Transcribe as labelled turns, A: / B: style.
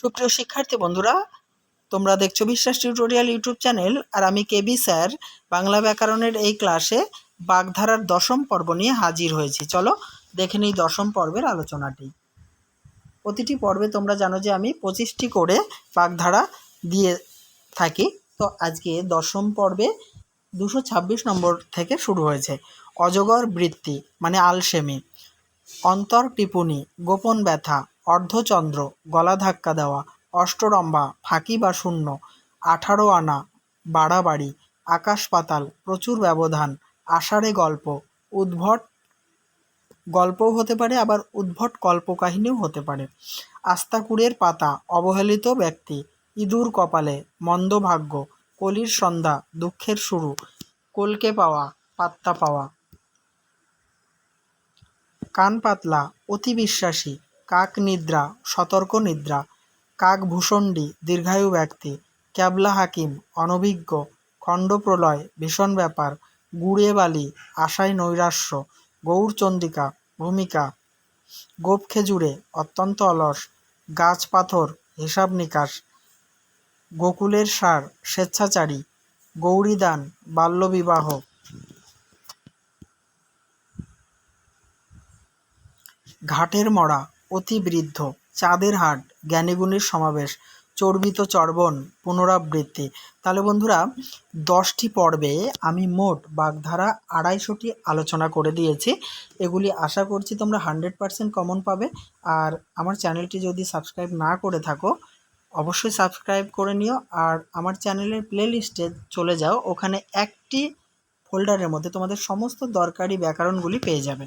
A: সুপ্রিয় শিক্ষার্থী বন্ধুরা, তোমরা দেখছ বিশ্বাস টিউটোরিয়াল ইউটিউব চ্যানেল, আর আমি কেবি স্যার, বাংলা ব্যাকরণের এই ক্লাসে বাগধারার দশম পর্ব নিয়ে হাজির হয়েছি। চলো দেখে নিই দশম পর্বের আলোচনাটি। প্রতিটি পর্বে তোমরা জানো যে আমি পঁচিশটি করে বাগধারা দিয়ে থাকি। তো আজকে দশম পর্বে দুশো ছাব্বিশ নম্বর থেকে শুরু হয়েছে। অজগর বৃত্তি মানে আলসেমি, অন্তর টিপুনি গোপন ব্যথা অর্ধচন্দ্র, গলা ধাক্কা দেওয়া, অষ্টরম্ভা, ফাঁকি বা শূন্য, আঠারো আনা, বাড়াবাড়ি, আকাশ পাতাল, প্রচুর ব্যবধান, আষাঢ়ে গল্প, উদ্ভট গল্পও হতে পারে, আবার উদ্ভট কল্পকাহিনীও হতে পারে। আস্তাকুড়ের পাতা, অবহেলিত ব্যক্তি, ইঁদুর কপালে মন্দভাগ্য কলির সন্ধ্যা, দুঃখের শুরু, কলকে পাওয়া, পাত্তা পাওয়া। কান পাতলা, অতি বিশ্বাসী কাক নিদ্রা সতর্ক নিদ্রা কাক ভূষণ্ডী দীর্ঘায়ু ব্যক্তি, ক্যাবলা হাকিম, অনভিজ্ঞ, খণ্ডপ্রলয়, ভীষণ ব্যাপার গুড়ে বালি আশায় নৈরাশ্য গৌরচন্দ্রিকা ভূমিকা, গোপ খেজুরে, অত্যন্ত অলস, গাছ পাথর, হিসাব নিকাশ, গোকুলের সার, স্বেচ্ছাচারী, গৌরীদান, বাল্যবিবাহ। ঘাটের মরা অতি বৃদ্ধ, চাঁদের হাট, জ্ঞানীগুণীর সমাবেশ, চর্বিত চর্বণ, পুনরাবৃত্তি। তাহলে বন্ধুরা, দশটি পর্বে আমি মোট বাগধারা আড়াইশোটি আলোচনা করে দিয়েছি। এগুলি আশা করছি তোমরা হান্ড্রেড পারসেন্ট কমন পাবে। আর আমার চ্যানেলটি যদি সাবস্ক্রাইব না করে থাকো, অবশ্যই সাবস্ক্রাইব করে নিও। আর আমার চ্যানেলের প্লে লিস্টে চলে যাও, ওখানে একটি ফোল্ডারের মধ্যে তোমাদের সমস্ত দরকারি ব্যাকরণগুলি পেয়ে যাবে।